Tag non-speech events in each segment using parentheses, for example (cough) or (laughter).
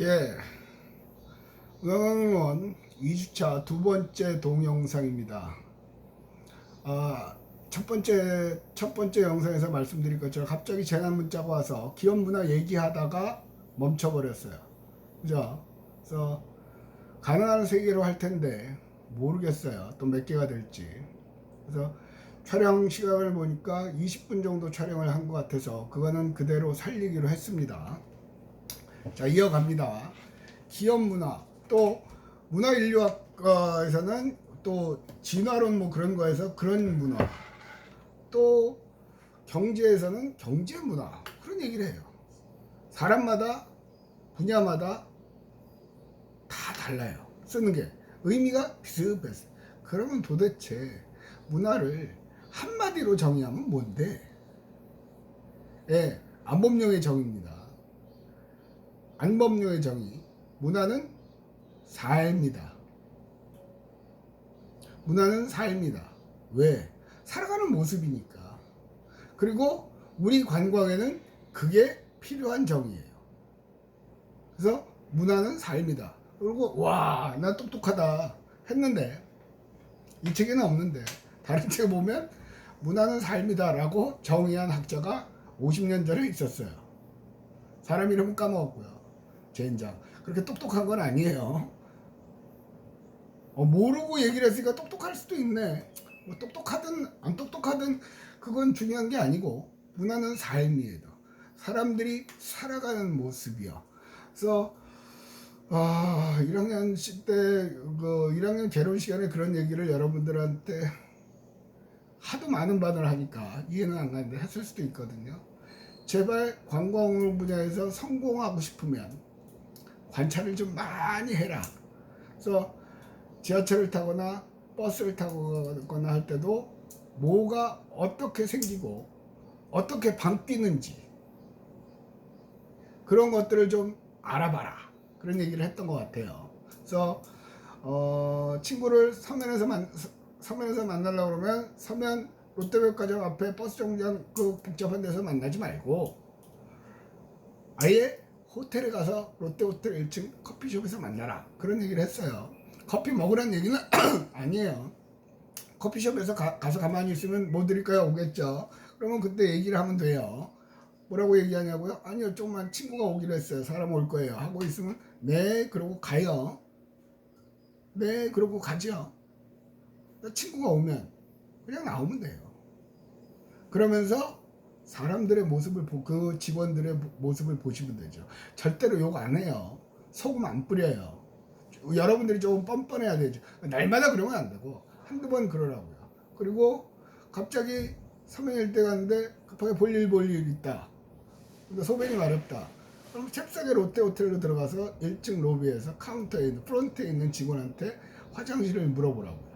예. 응원원 2주차 두 번째 동영상입니다. 아, 첫 번째, 첫 번째 영상에서 말씀드린 것처럼 갑자기 재난 문자가 와서 기업 문화 얘기하다가 멈춰버렸어요. 그죠? 그래서 가능한 세계로 할 텐데 모르겠어요. 또 몇 개가 될지. 그래서 촬영 시간을 보니까 20분 정도 촬영을 한 것 같아서 그거는 그대로 살리기로 했습니다. 자 이어갑니다. 기업 문화 또 문화 인류학과에서는 또 진화론 뭐 그런 거에서 그런 문화 또 경제에서는 경제 문화 그런 얘기를 해요. 사람마다 분야마다 다 달라요. 쓰는 게 의미가 비슷비슷. 그러면 도대체 문화를 한마디로 정의하면 뭔데? 예, 안법령의 정의입니다. 안법령의 정의. 문화는 삶이다. 문화는 삶이다. 왜? 살아가는 모습이니까. 그리고 우리 관광에는 그게 필요한 정의예요. 그래서 문화는 삶이다. 그리고 와, 나 똑똑하다 했는데 이 책에는 없는데 다른 책 보면 문화는 삶이다라고 정의한 학자가 50년 전에 있었어요. 사람 이름은 까먹었고요. 젠장. 그렇게 똑똑한 건 아니에요. 어, 모르고 얘기를 했으니까 똑똑할 수도 있네. 뭐 똑똑하든 안 똑똑하든 그건 중요한 게 아니고 문화는 삶이에요. 사람들이 살아가는 모습이요. 그래서 아, 1학년 때그 1학년 개론 시간에 그런 얘기를 여러분들한테 하도 많은 반을 하니까 이해는 안 가는데 했을 수도 있거든요. 제발 관광 분야에서 성공하고 싶으면 관찰을 좀 많이 해라. 그래서 지하철을 타거나 버스를 타거나 할 때도 뭐가 어떻게 생기고 어떻게 바뀌는지 그런 것들을 좀 알아봐라. 그런 얘기를 했던 것 같아요. 그래서 어, 친구를 서면에서 만 서면에서 만나려고 그러면 서면 롯데백화점 앞에 버스 정류장 그 복잡한 데서 만나지 말고 아예 호텔에 가서 롯데 호텔 1층 커피숍에서 만나라 그런 얘기를 했어요. 커피 먹으라는 얘기는 (clears throat) 아니에요. 커피숍에서 가, 서 가만히 있으면 뭐 드릴까요? 오겠죠. 그러면 그때 얘기를 하면 돼요. 뭐라고 얘기하냐고요? 아니요, 조금만 친구가 오기로 했어요. 사람 올 거예요. 하고 있으면 네, 그러고 가요. 네, 그러고 가죠. 친구가 오면 그냥 나오면 돼요. 그러면서 사람들의 모습을 보, 그 직원들의 모습을 보시면 되죠. 절대로 욕 안 해요. 소금 안 뿌려요. 여러분들이 조금 뻔뻔해야 되죠. 날마다 그러면 안 되고 한두 번 그러라고요. 그리고 갑자기 서명일 때 갔는데 급하게 볼 일 볼 일 있다. 그러니까 소변이 마렵다. 그럼 잽싸게 롯데 호텔로 들어가서 1층 로비에서 카운터에 있는 프론트에 있는 직원한테 화장실을 물어보라고요.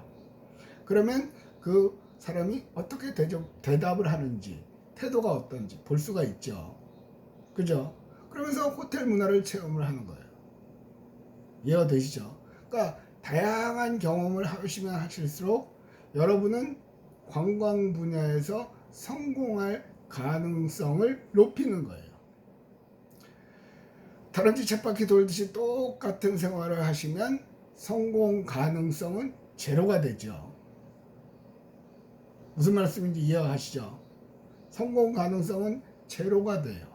그러면 그 사람이 어떻게 대접, 대답을 하는지 태도가 어떤지 볼 수가 있죠. 그죠? 그러면서 호텔 문화를 체험을 하는 거예요. 이해가 되시죠? 그러니까 다양한 경험을 하시면 하실수록 여러분은 관광 분야에서 성공할 가능성을 높이는 거예요. 다람쥐 쳇바퀴 돌듯이 똑같은 생활을 하시면 성공 가능성은 제로가 되죠. 무슨 말씀인지 이해하시죠? 성공 가능성은 제로가 돼요.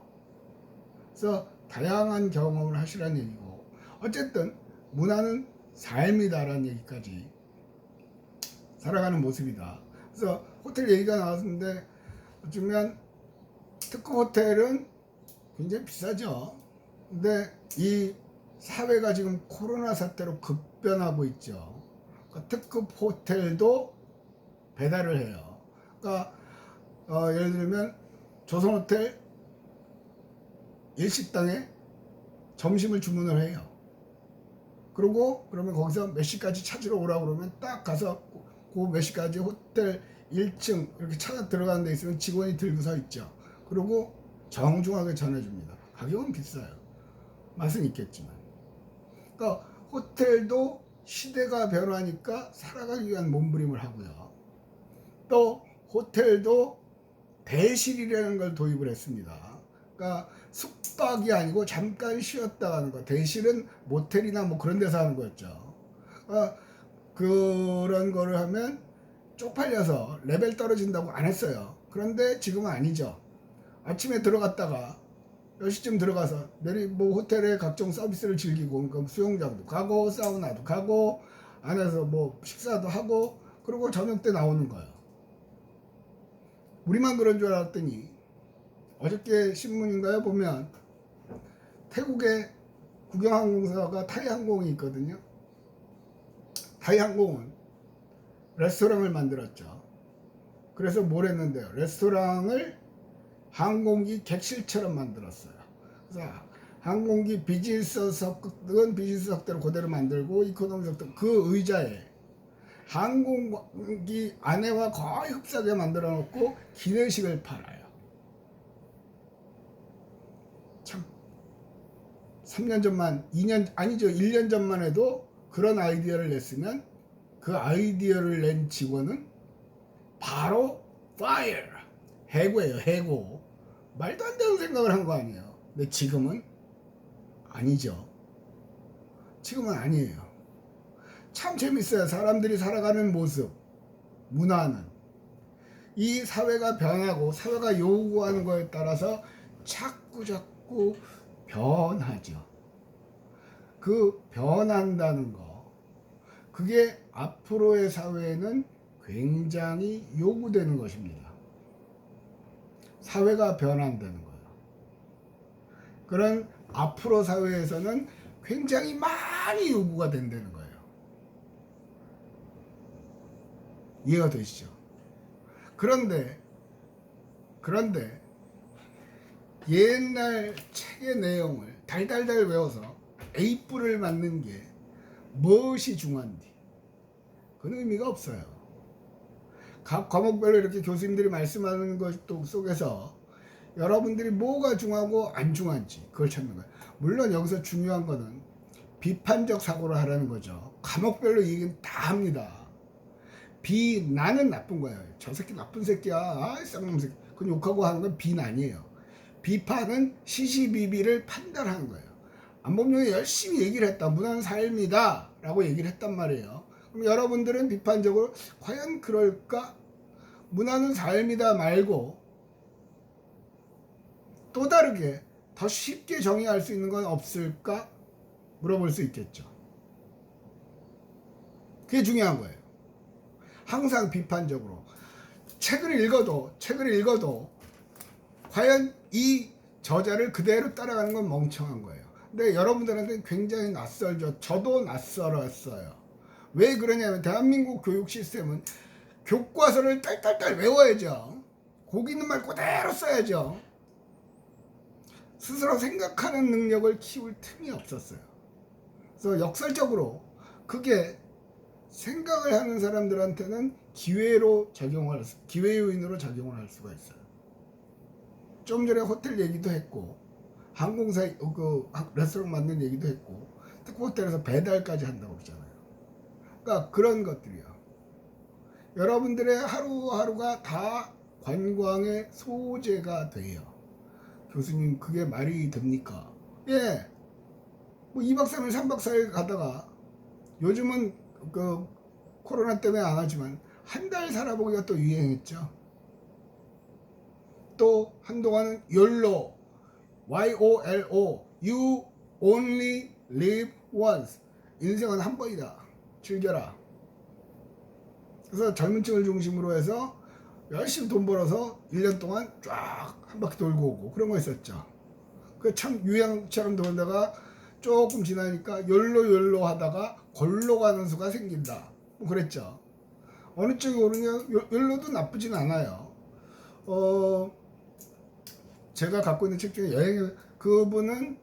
그래서 다양한 경험을 하시라는 얘기고 어쨌든 문화는 삶이다라는 얘기까지 살아가는 모습이다. 그래서 호텔 얘기가 나왔는데 어쩌면 특급 호텔은 굉장히 비싸죠. 근데 이 사회가 지금 코로나 사태로 급변하고 있죠. 그러니까 특급 호텔도 배달을 해요. 그러니까 어, 예를 들면 조선호텔 일식당에 점심을 주문을 해요. 그리고 그러면 거기서 몇 시까지 찾으러 오라고 그러면 딱 가서 그 몇 시까지 호텔 1층 이렇게 찾아 들어가는 데 있으면 직원이 들고 서 있죠. 그리고 정중하게 전해줍니다. 가격은 비싸요. 맛은 있겠지만. 그러니까 호텔도 시대가 변하니까 살아가기 위한 몸부림을 하고요. 또 호텔도 대실이라는 걸 도입을 했습니다. 그러니까 숙박이 아니고 잠깐 쉬었다 가는 거. 대실은 모텔이나 뭐 그런 데서 하는 거였죠. 어, 그런 거를 하면 쪽팔려서 레벨 떨어진다고 안 했어요. 그런데 지금은 아니죠. 아침에 들어갔다가 10시쯤 들어가서 내리 뭐 호텔에 각종 서비스를 즐기고 그러니까 수영장도 가고 사우나도 가고 안에서 뭐 식사도 하고 그리고 저녁 때 나오는 거예요. 우리만 그런 줄 알았더니 어저께 신문인가요 보면 태국에 국영항공사가 타이항공이 있거든요. 타이항공은 레스토랑을 만들었죠. 그래서 뭘 했는데요? 레스토랑을 항공기 객실처럼 만들었어요. 그래서 항공기 비즈니스석은 비즈니스석대로 그대로 만들고 이코노미석도 그 의자에 항공기 안에와 거의 흡사하게 만들어 놓고 기내식을 팔아요. 참 3년 전만 2년 아니죠. 1년 전만 해도 그런 아이디어를 냈으면 그 아이디어를 낸 직원은 바로 fire 해고예요 해고. 말도 안 되는 생각을 한 거 아니에요. 근데 지금은 아니죠. 지금은 아니에요 참 재밌어요 사람들이 살아가는 모습 문화는 이 사회가 변하고 사회가 요구하는 거에 따라서 자꾸 자꾸 변하죠 그 변한다는 거 그게 앞으로의 사회에는 굉장히 요구되는 것입니다. 사회가 변한다는 거예요. 그런 앞으로 사회에서는 굉장히 많이 요구가 된다는 거예요. 이해가 되시죠? 그런데 그런데 옛날 책의 내용을 달달달 외워서 A뿔을 맞는 게 무엇이 중요한지 그런 의미가 없어요. 각 과목별로 이렇게 교수님들이 말씀하는 것 속에서 여러분들이 뭐가 중요하고 안 중요한지 그걸 찾는 거예요. 물론 여기서 중요한 거는 비판적 사고를 하라는 거죠. 과목별로 얘기는 다 합니다. 비난은 나쁜 거예요. 저 새끼 나쁜 새끼야. 아, 쌍놈 새끼. 그건 욕하고 하는 건 비난이에요. 비판은 시시비비를 판단하는 거예요. 안범용이 열심히 얘기를 했다. 무난 삶이다. 라고 얘기를 했단 말이에요. 그럼 여러분들은 비판적으로 과연 그럴까? 문화는 삶이다 말고 또 다르게 더 쉽게 정의할 수 있는 건 없을까? 물어볼 수 있겠죠. 그게 중요한 거예요. 항상 비판적으로 책을 읽어도 책을 읽어도 과연 이 저자를 그대로 따라가는 건 멍청한 거예요. 근데 여러분들한테 굉장히 낯설죠. 저도 낯설었어요. 왜 그러냐면 대한민국 교육 시스템은 교과서를 딸딸딸 외워야죠. 거기 있는 말 그대로 써야죠. 스스로 생각하는 능력을 키울 틈이 없었어요. 그래서 역설적으로 그게 생각을 하는 사람들한테는 기회로 작용할 수, 기회 요인으로 작용을 할 수가 있어요. 좀 전에 호텔 얘기도 했고 항공사 그 레스토랑 만든 얘기도 했고 특히 호텔에서 배달까지 한다고 그러잖아요. 그러니까 그런 것들이요. 여러분들의 하루하루가 다 관광의 소재가 돼요. 교수님 그게 말이 됩니까? 예. 뭐 2박 3일 3박 4일 가다가 요즘은 그 코로나 때문에 안 하지만 한 달 살아보기가 또 유행했죠. 또 한동안은 YOLO Y-O-L-O You only live once 인생은 한 번이다. 즐겨라. 그래서 젊은 층을 중심으로 해서 열심히 돈 벌어서 1년 동안 쫙 한 바퀴 돌고 오고 그런 거 있었죠. 그 참 유행처럼 돌다가 조금 지나니까 열로 열로 하다가 골로 가는 수가 생긴다. 뭐 그랬죠. 어느 쪽이 오르냐 열로도 나쁘진 않아요. 어 제가 갖고 있는 책 중에 여행 그분은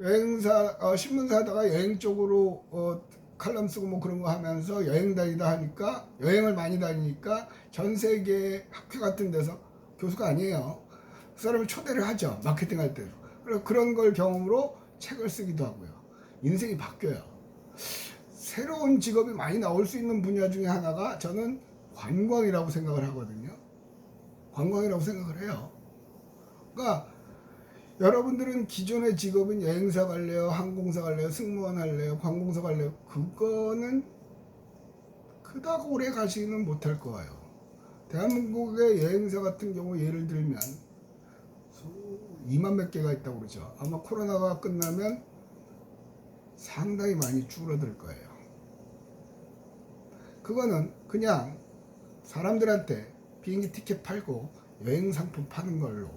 여행사 어, 신문사 하다가 여행 쪽으로 어, 칼럼 쓰고 뭐 그런 거 하면서 여행 다니다 하니까 여행을 많이 다니니까 전 세계 학회 같은 데서 교수가 아니에요. 그 사람을 초대를 하죠. 마케팅 할 때도. 그런 걸 경험으로 책을 쓰기도 하고요. 인생이 바뀌어요. 새로운 직업이 많이 나올 수 있는 분야 중에 하나가 저는 관광이라고 생각을 하거든요. 관광이라고 생각을 해요. 그러니까 여러분들은 기존의 직업은 여행사 갈래요, 항공사 갈래요, 승무원 할래요, 관공서 갈래요. 그거는 그닥 오래 가지는 못할 거예요. 대한민국의 여행사 같은 경우 예를 들면 2만 몇 개가 있다고 그러죠. 아마 코로나가 끝나면 상당히 많이 줄어들 거예요. 그거는 그냥 사람들한테 비행기 티켓 팔고 여행 상품 파는 걸로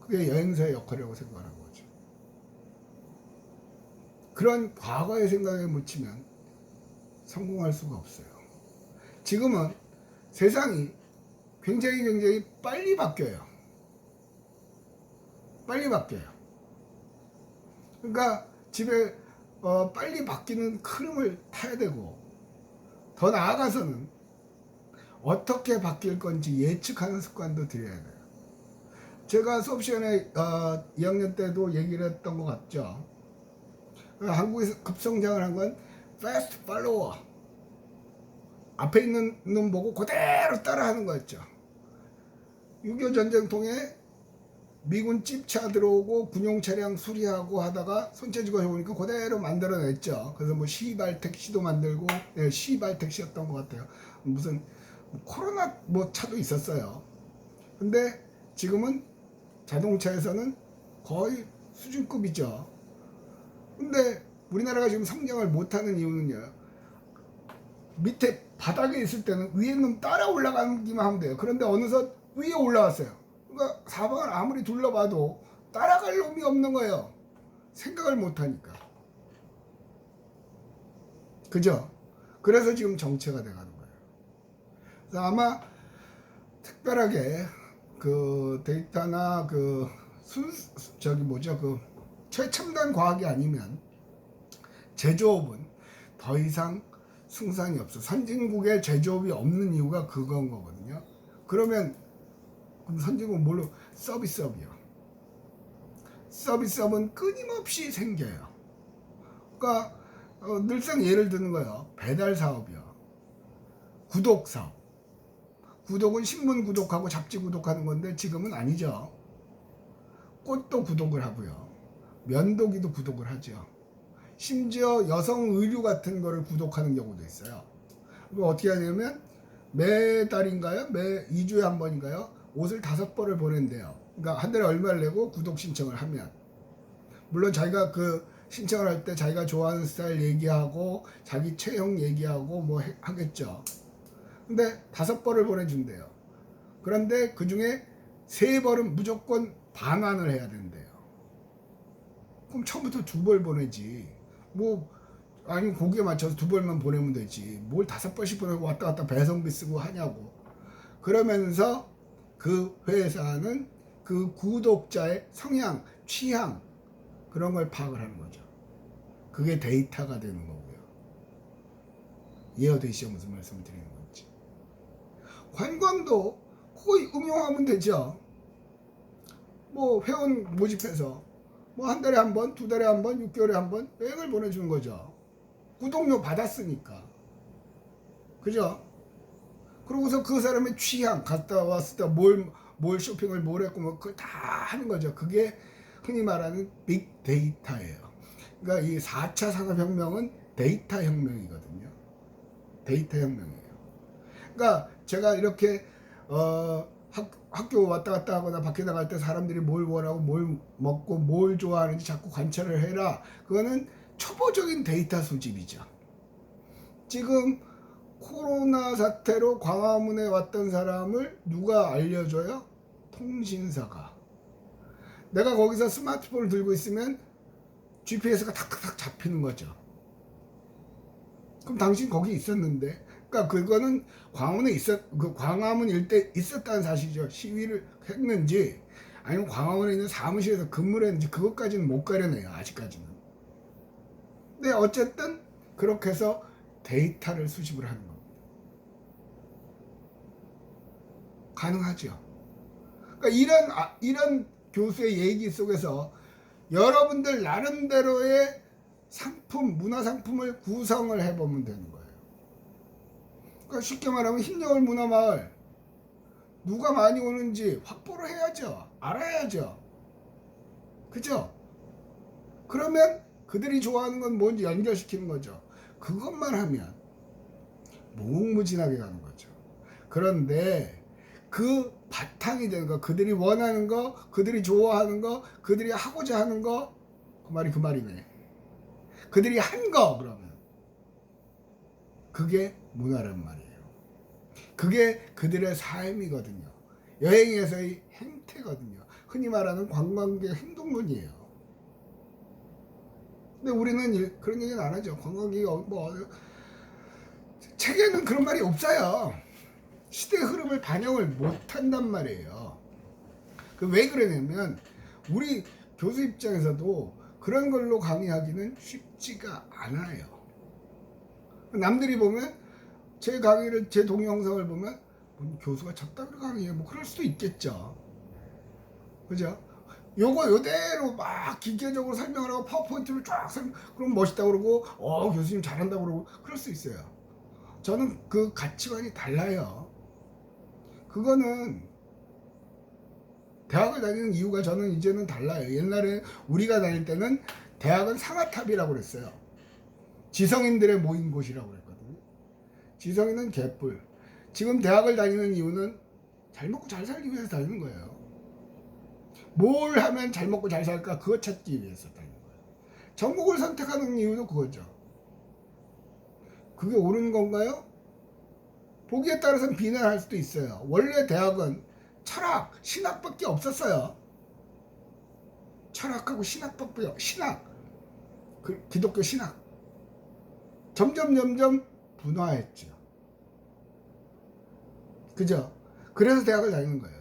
그게 여행사의 역할이라고 생각하는 거죠. 그런 과거의 생각에 묻히면 성공할 수가 없어요. 지금은 세상이 굉장히 굉장히 빨리 바뀌어요. 빨리 바뀌어요. 그러니까 집에 어, 빨리 바뀌는 흐름을 타야 되고 더 나아가서는 어떻게 바뀔 건지 예측하는 습관도 들여야 돼요. 제가 수업 시간에 어, 2학년 때도 얘기를 했던 것 같죠. 어, 한국에서 급성장을 한 건 fast follower. 앞에 있는 놈 보고 그대로 따라하는 거였죠. 6.25 전쟁 통해 미군 찝차 들어오고 군용 차량 수리하고 하다가 손재주가 좋으니까 그대로 만들어냈죠. 그래서 뭐 시발 택시도 만들고 예, 시발 택시였던 것 같아요. 무슨 코로나 뭐 차도 있었어요. 근데 지금은 자동차에서는 거의 수준급이죠. 근데 우리나라가 지금 성장을 못하는 이유는요. 밑에 바닥에 있을 때는 위에 놈 따라 올라가기만 하면 돼요. 그런데 어느덧 위에 올라왔어요. 그러니까 사방을 아무리 둘러봐도 따라갈 놈이 없는 거예요. 생각을 못하니까. 그죠? 그래서 지금 정체가 돼가는 거예요. 그래서 아마 특별하게 그 데이터나 그 순, 저기 뭐죠? 그 최첨단 과학이 아니면 제조업은 더 이상 승산이 없어. 선진국에 제조업이 없는 이유가 그건 거거든요. 그러면 그럼 선진국 뭘로 서비스업이요. 서비스업은 끊임없이 생겨요. 그러니까 어, 늘상 예를 드는 거예요. 배달 사업이요. 구독 사업. 구독은 신문 구독하고 잡지 구독하는 건데 지금은 아니죠. 꽃도 구독을 하고요. 면도기도 구독을 하죠. 심지어 여성 의류 같은 거를 구독하는 경우도 있어요. 그럼 어떻게 하냐면 매 달인가요? 매 2주에 한 번인가요? 옷을 다섯 벌을 보낸대요. 그러니까 한 달에 얼마를 내고 구독 신청을 하면 물론 자기가 그 신청을 할 때 자기가 좋아하는 스타일 얘기하고 자기 체형 얘기하고 뭐 해- 하겠죠. 근데 다섯 벌을 보내준대요. 그런데 그 중에 세 벌은 무조건 반환을 해야 된대요. 그럼 처음부터 두 벌 보내지. 뭐 아니 거기에 맞춰서 두 벌만 보내면 되지. 뭘 다섯 벌씩 보내고 왔다 갔다 배송비 쓰고 하냐고. 그러면서 그 회사는 그 구독자의 성향, 취향 그런 걸 파악을 하는 거죠. 그게 데이터가 되는 거고요. 이해가 되시죠? 무슨 말씀을 드리는 건지. 관광도 거의 응용하면 되죠. 뭐 회원 모집해서 뭐 한 달에 한 번, 두 달에 한 번, 6개월에 한 번 여행을 보내주는 거죠. 구독료 받았으니까. 그죠? 그러고서 그 사람의 취향, 갔다 왔을 때 뭘, 뭘 쇼핑을 뭘 했고 뭐 그걸 다 하는 거죠. 그게 흔히 말하는 빅데이터예요. 그러니까 이 4차 산업혁명은 데이터 혁명이거든요. 데이터 혁명이에요. 그러니까 제가 이렇게 어, 학, 학교 왔다 갔다 하거나 밖에 나갈 때 사람들이 뭘 원하고 뭘 먹고 뭘 좋아하는지 자꾸 관찰을 해라. 그거는 초보적인 데이터 수집이죠. 지금 코로나 사태로 광화문에 왔던 사람을 누가 알려줘요? 통신사가. 내가 거기서 스마트폰을 들고 있으면 GPS가 탁탁탁 잡히는 거죠. 그럼 당신 거기 있었는데. 그러니까 그거는 광화문에 있었, 그 광화문 일대 있었다는 사실이죠. 시위를 했는지, 아니면 광화문에 있는 사무실에서 근무를 했는지, 그것까지는 못 가려내요. 아직까지는. 근데 어쨌든, 그렇게 해서 데이터를 수집을 하는 겁니다. 가능하죠. 그러니까 이런, 아, 이런 교수의 얘기 속에서 여러분들 나름대로의 상품, 문화 상품을 구성을 해보면 되는 거예요. 그러니까 쉽게 말하면 흰여울 문화 마을 누가 많이 오는지 확보를 해야죠. 알아야죠. 그죠? 그러면 그들이 좋아하는 건 뭔지 연결시키는 거죠. 그것만 하면 무궁무진하게 가는 거죠. 그런데 그 바탕이 되는 거, 그들이 원하는 거, 그들이 좋아하는 거, 그들이 하고자 하는 거, 그 말이 그 말이네. 그들이 한 거, 그러면. 그게 문화란 말이에요. 그게 그들의 삶이거든요. 여행에서의 행태거든요. 흔히 말하는 관광객 행동론이에요. 근데 우리는 일- 그런 얘기는 안 하죠. 관광객이 어- 뭐 책에는 그런 말이 없어요. 시대 흐름을 반영을 못 한단 말이에요. 그 왜 그러냐면 우리 교수 입장에서도 그런 걸로 강의하기는 쉽지가 않아요. 남들이 보면 제 강의를 제 동영상을 보면 뭐 교수가 적당히 강의해 뭐 그럴 수도 있겠죠. 그죠? 요거 요대로 막 기계적으로 설명을 하고 파워포인트를 쫙 설명 그럼 멋있다 그러고 어 교수님 잘한다 그러고 그럴 수 있어요. 저는 그 가치관이 달라요. 그거는 대학을 다니는 이유가 저는 이제는 달라요. 옛날에 우리가 다닐 때는 대학은 상아탑이라고 그랬어요. 지성인들의 모인 곳이라고 그랬거든요. 지성인은 개뿔. 지금 대학을 다니는 이유는 잘 먹고 잘 살기 위해서 다니는 거예요. 뭘 하면 잘 먹고 잘 살까 그거 찾기 위해서 다니는 거예요. 전공을 선택하는 이유도 그거죠. 그게 옳은 건가요? 보기에 따라서는 비난할 수도 있어요. 원래 대학은 철학, 신학밖에 없었어요. 철학하고 신학밖에 신학, 그 기독교 신학. 점점 점점 분화했죠. 그죠? 그래서 대학을 다니는 거예요.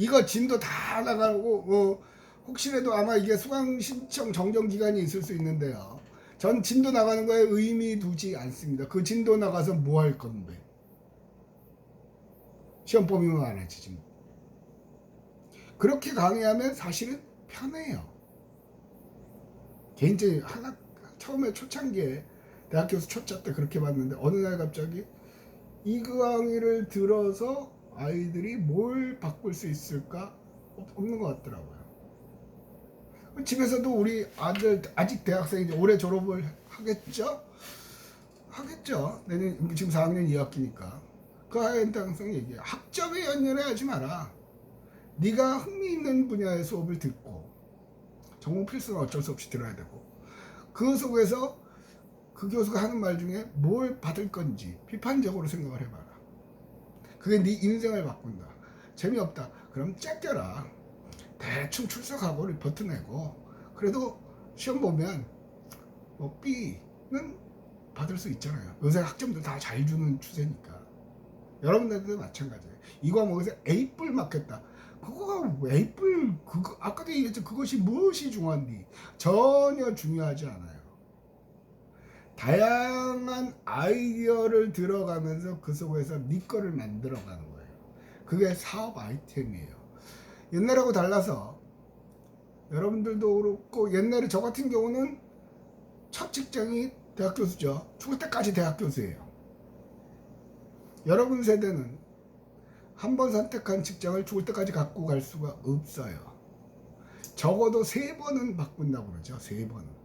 이거 진도 다 나가고 어, 혹시라도 아마 이게 수강 신청 정정 기간이 있을 수 있는데요. 전 진도 나가는 거에 의미 두지 않습니다. 그 진도 나가서 뭐 할 건데? 시험 범위만 안 하지 지금. 그렇게 강의하면 사실은 편해요. 개인적인 하나 처음에 초창기에 대학 교수 초짜 때 그렇게 봤는데 어느 날 갑자기 이 강의를 들어서 아이들이 뭘 바꿀 수 있을까 없- 없는 것 같더라고요. 집에서도 우리 아들 아직 대학생이지 올해 졸업을 하겠죠? 하겠죠. 내년 지금 4학년 2학기니까 그 학생 얘기해. 학점에 연연해 하지 마라. 네가 흥미 있는 분야의 수업을 듣고 전공 필수는 어쩔 수 없이 들어야 되고 그 속에서 그 교수가 하는 말 중에 뭘 받을 건지 비판적으로 생각을 해봐라. 그게 네 인생을 바꾼다. 재미없다. 그럼 째껴라. 대충 출석하고 리포트 내고 그래도 시험 보면 뭐 B는 받을 수 있잖아요. 요새 학점도 다 잘 주는 추세니까. 여러분들도 마찬가지예요. 이 과목에서 A뿔 맞겠다. 그거가 A뿔 그거 아까도 얘기했죠. 그것이 무엇이 중요한지 전혀 중요하지 않아요. 다양한 아이디어를 들어가면서 그 속에서 네 거를 만들어 가는 거예요. 그게 사업 아이템이에요. 옛날하고 달라서 여러분들도 그렇고 옛날에 저 같은 경우는 첫 직장이 대학 교수죠. 죽을 때까지 대학 교수예요. 여러분 세대는 한 번 선택한 직장을 죽을 때까지 갖고 갈 수가 없어요. 적어도 세 번은 바꾼다고 그러죠. 세 번은.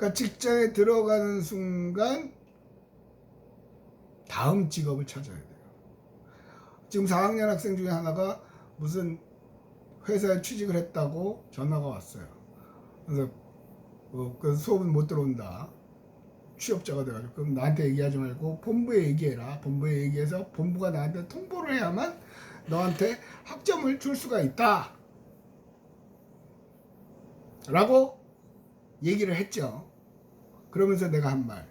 그러니까 직장에 들어가는 순간 다음 직업을 찾아야 돼요. 지금 4학년 학생 중에 하나가 무슨 회사에 취직을 했다고 전화가 왔어요. 그래서 어, 그 수업은 못 들어온다. 취업자가 돼가지고 그럼 나한테 얘기하지 말고 본부에 얘기해라. 본부에 얘기해서 본부가 나한테 통보를 해야만 너한테 학점을 줄 수가 있다. 라고 얘기를 했죠. 그러면서 내가 한 말.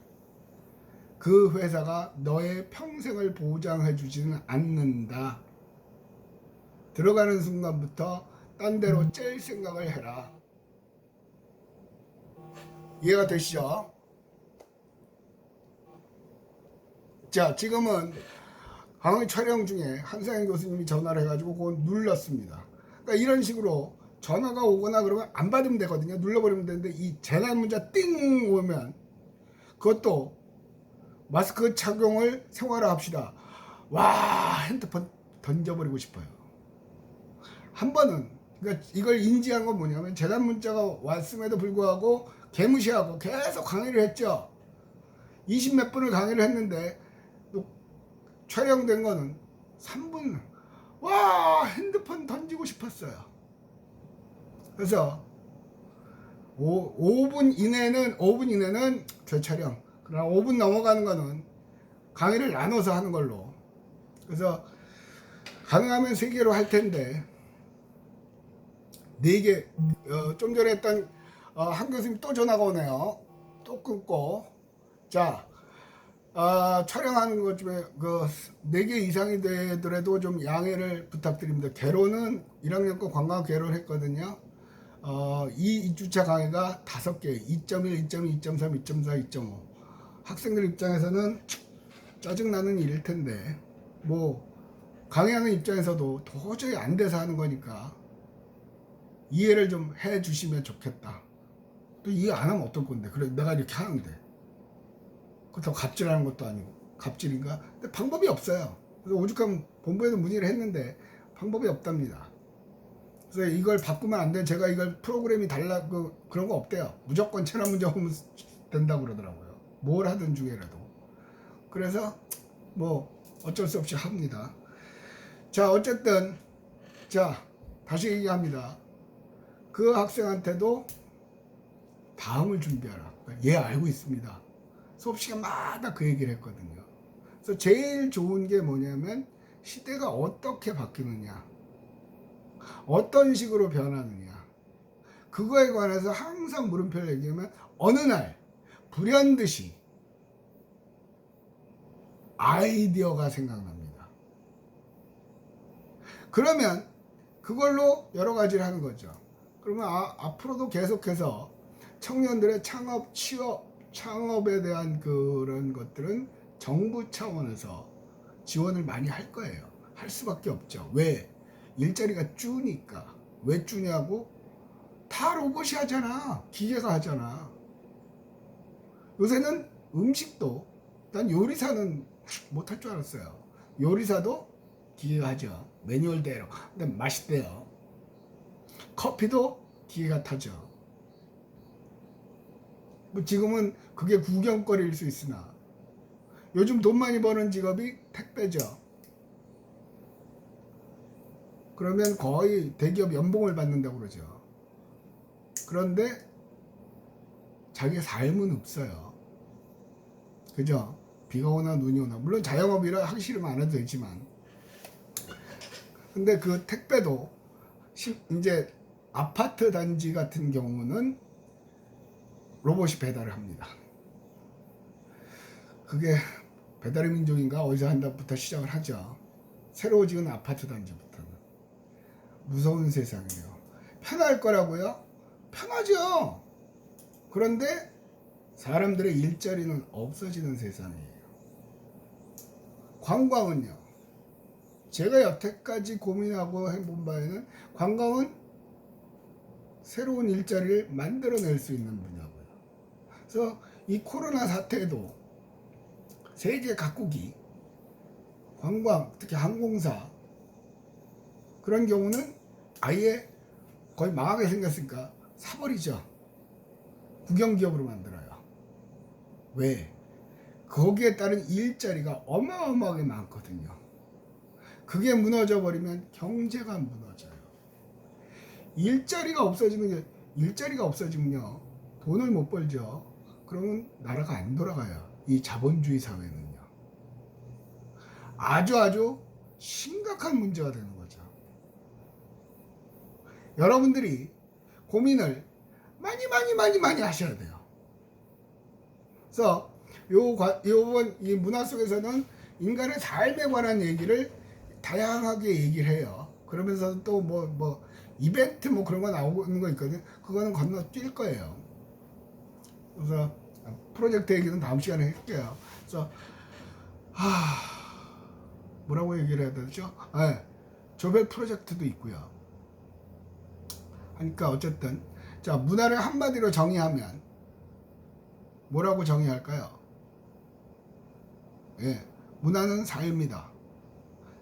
그 회사가 너의 평생을 보장해 주지는 않는다. 들어가는 순간부터 딴 데로 찔 생각을 해라. 이해가 되시죠? 자, 지금은 강의 촬영 중에 한상현 교수님이 전화를 해가지고 그걸 눌렀습니다. 그러니까 이런 식으로 전화가 오거나 그러면 안 받으면 되거든요. 눌러버리면 되는데 이 재난 문자 띵 오면 그것도 마스크 착용을 생활화합시다. 와 핸드폰 던져버리고 싶어요. 한 번은 그러니까 이걸 인지한 건 뭐냐면 재단 문자가 왔음에도 불구하고 개무시하고 계속 강의를 했죠. 20 몇 분을 강의를 했는데 또 촬영된 거는 3분. 와 핸드폰 던지고 싶었어요. 그래서 5, 분 이내는 5분 이내는 재촬영. 그러나 5분 넘어가는 거는 강의를 나눠서 하는 걸로. 그래서 가능하면 세 개로 할 텐데 네 개. 어, 좀 전에 했던 어, 한 교수님 또 전화가 오네요. 또 끊고 자 아, 촬영하는 것 중에 그네 개 이상이 되더라도 좀 양해를 부탁드립니다. 개로는 1학년 거 관광 개로를 했거든요. 어, 이 2주차 강의가 다섯 개, 2.1, 2.2, 2.3, 2.4, 2.5. 학생들 입장에서는 짜증나는 일일 텐데, 뭐, 강의하는 입장에서도 도저히 안 돼서 하는 거니까, 이해를 좀 해 주시면 좋겠다. 또 이해 안 하면 어떨 건데, 그래, 내가 이렇게 하는데. 그렇다고 갑질하는 것도 아니고, 갑질인가? 근데 방법이 없어요. 그래서 오죽하면 본부에도 문의를 했는데, 방법이 없답니다. 그래서 이걸 바꾸면 안 돼. 제가 이걸 프로그램이 달라 그 그런 거 없대요. 무조건 체납 문제 (laughs) 오면 된다고 그러더라고요. 뭘 하든 중에라도. 그래서 뭐 어쩔 수 없이 합니다. 자 어쨌든 자 다시 얘기합니다. 그 학생한테도 다음을 준비하라. 얘 알고 있습니다. 수업 시간마다 그 얘기를 했거든요. 그래서 제일 좋은 게 뭐냐면 시대가 어떻게 바뀌느냐. 어떤 식으로 변하느냐. 그거에 관해서 항상 물음표를 얘기하면 어느 날 불현듯이 아이디어가 생각납니다. 그러면 그걸로 여러 가지를 하는 거죠. 그러면 아, 앞으로도 계속해서 청년들의 창업, 취업, 창업에 대한 그런 것들은 정부 차원에서 지원을 많이 할 거예요. 할 수밖에 없죠. 왜? 일자리가 주니까. 왜 주냐고? 다 로봇이 하잖아. 기계가 하잖아. 요새는 음식도 난 요리사는 못할 줄 알았어요. 요리사도 기계가 하죠. 매뉴얼대로. 근데 맛있대요. 커피도 기계가 타죠. 뭐 지금은 그게 구경거리일 수 있으나. 요즘 돈 많이 버는 직업이 택배죠 그러면 거의 대기업 연봉을 받는다고 그러죠. 그런데 자기 삶은 없어요. 그죠? 비가 오나 눈이 오나. 물론 자영업이라 안 해도 되지만. 근데 그 택배도 시- 이제 아파트 단지 같은 경우는 로봇이 배달을 합니다. 그게 배달의 민족인가 어디서 한다부터 시작을 하죠. 새로 지은 아파트 단지부터는. 무서운 세상이에요. 편할 거라고요? 편하죠. 그런데 사람들의 일자리는 없어지는 세상이에요. 관광은요. 제가 여태까지 고민하고 해본 바에는 관광은 새로운 일자리를 만들어낼 수 있는 분야고요. 그래서 이 코로나 사태에도 세계 각국이 관광, 특히 항공사 그런 경우는 아예 거의 망하게 생겼으니까 사버리죠. 국영기업으로 만들어요. 왜? 거기에 따른 일자리가 어마어마하게 많거든요. 그게 무너져 버리면 경제가 무너져요. 일자리가 없어지는 게 일자리가 없어지면요 돈을 못 벌죠. 그러면 나라가 안 돌아가요. 이 자본주의 사회는요. 아주 아주 심각한 문제가 되는 거죠. 여러분들이 고민을 많이 많이 많이 많이 하셔야 돼요. 그래서 요번 이 문화 속에서는 인간의 삶에 관한 얘기를 다양하게 얘기를 해요. 그러면서 또 뭐뭐 이벤트 뭐 그런 거 나오는 거 있거든요. 그거는 건너뛸 거예요. 그래서 프로젝트 얘기는 다음 시간에 할게요. 그래서 하 뭐라고 얘기를 해야 되죠? 네, 조별 프로젝트도 있고요. 그러니까 어쨌든 자 문화를 한마디로 정의하면 뭐라고 정의할까요? 예, 문화는 삶이다.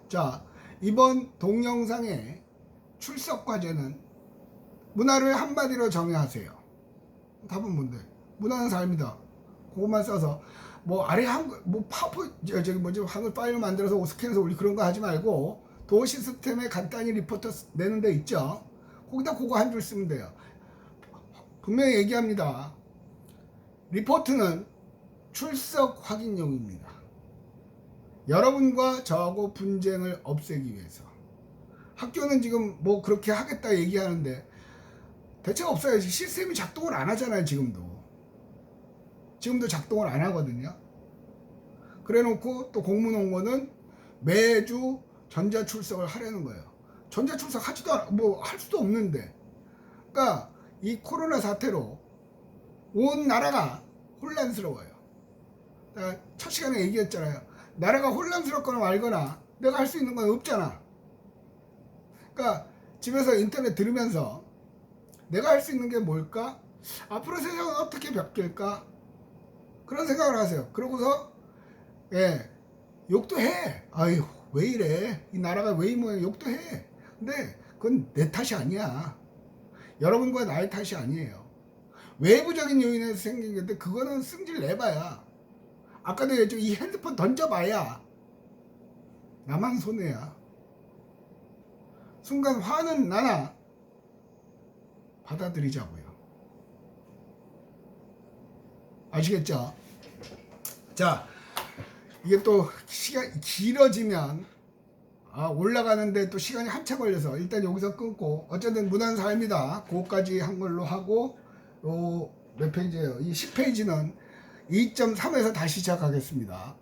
자 이번 동영상의 출석 과제는 문화를 한마디로 정의하세요. 답은 뭔데? 문화는 삶이다. 그것만 써서 뭐 아래 한뭐 저- 저기 뭐지 한글 파일을 만들어서 스캔해서 올리 그런 거 하지 말고 도어 시스템에 간단히 리포터 쓰- 내는 데 있죠. 거기다 그거 한 줄 쓰면 돼요. 분명히 얘기합니다. 리포트는 출석 확인용입니다. 여러분과 저하고 분쟁을 없애기 위해서. 학교는 지금 뭐 그렇게 하겠다 얘기하는데 대책 없어야지 시스템이 작동을 안 하잖아요 지금도 지금도 작동을 안 하거든요 그래 놓고 또 공무농원은 매주 전자 출석을 하려는 거예요 전자 출석 하지도 뭐 할 수도 없는데 그러니까 이 코로나 사태로 온 나라가 혼란스러워요 첫 시간에 얘기했잖아요 나라가 혼란스럽거나 말거나 내가 할 수 있는 건 없잖아 그러니까 집에서 인터넷 들으면서 내가 할 수 있는 게 뭘까? 앞으로 세상은 어떻게 바뀔까? 그런 생각을 하세요. 그러고서 예 욕도 해. 아유 왜 이래? 이 나라가 왜 이 모양? 욕도 해. 근데 그건 내 탓이 아니야. 여러분과 나의 탓이 아니에요. 외부적인 요인에서 생긴 건데 그거는 승질 내봐야. 아까도 얘기했죠. 이 핸드폰 던져봐야 나만 손해야. 순간 화는 나나 받아들이자고요. 아시겠죠? 자, 이게 또 시간 길어지면 아, 올라가는데 또 시간이 한참 걸려서 일단 여기서 끊고 어쨌든 무난 삶이다. 그거까지 한 걸로 하고 요 몇 페이지예요? 이 10페이지는 2.3에서 다시 시작하겠습니다.